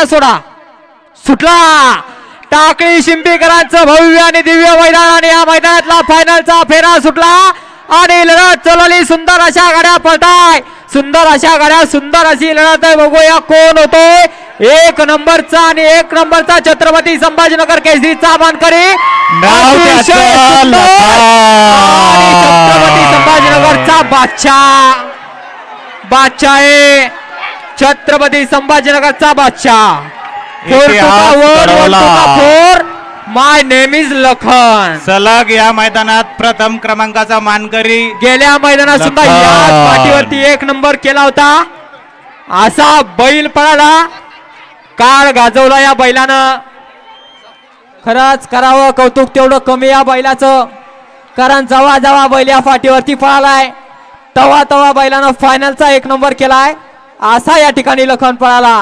गाड्या सोडा. सुटला. टाकळी शिंपीकरांचं भव्य आणि दिव्य मैदान आणि या मैदानातला फायनलचा फेरा सुटला. आणि लढत चलवली सुंदर अशा गाड्या पळताय सुंदर अशा गाड्या सुंदर अशी लढत आहे. बघूया कोण होतोय. एक नंबरचा आणि एक नंबरचा छत्रपती संभाजीनगर केसरीचा मानकरी छत्रपती संभाजीनगरचा बादशाह. बादशाह आहे छत्रपती संभाजीनगरचा बादशाह. माय नेम इज लखन सलग या मैदानात प्रथम क्रमांकाचा मानकरी गेल्या मैदानात सुद्धा. याच पाठीवरती एक नंबर केला होता. असा बैल पळाला. काळ गाजवला या बैलानं. खरंच करावं कौतुक तेवढं कमी या बैलाचं. कारण जवा जवा बैल या फाटीवरती पळालाय. तवा तवा बैलानं फायनलचा एक नंबर केलाय. असा या ठिकाणी लखन पळाला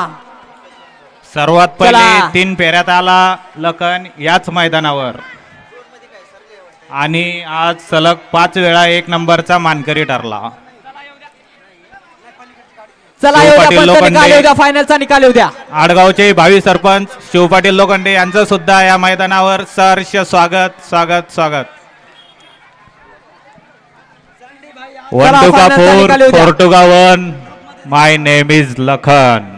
सर्वात पहिले. तीन फेऱ्यात आला लखन याच मैदानावर आणि आज सलग पाच वेळा एक नंबरचा मानकरी ठरला चला शिव येऊ पाटील द्या पंच लोखंडे. निकाल येऊ द्या फायनलचा निकाल येऊ द्या आडगावचे भावी सरपंच शिवपाटील लोखंडे यांचं सुद्धा या मैदानावर सहर्ष स्वागत स्वागत स्वागत वन टू का फोर. फोर टू का one my name is Lakhan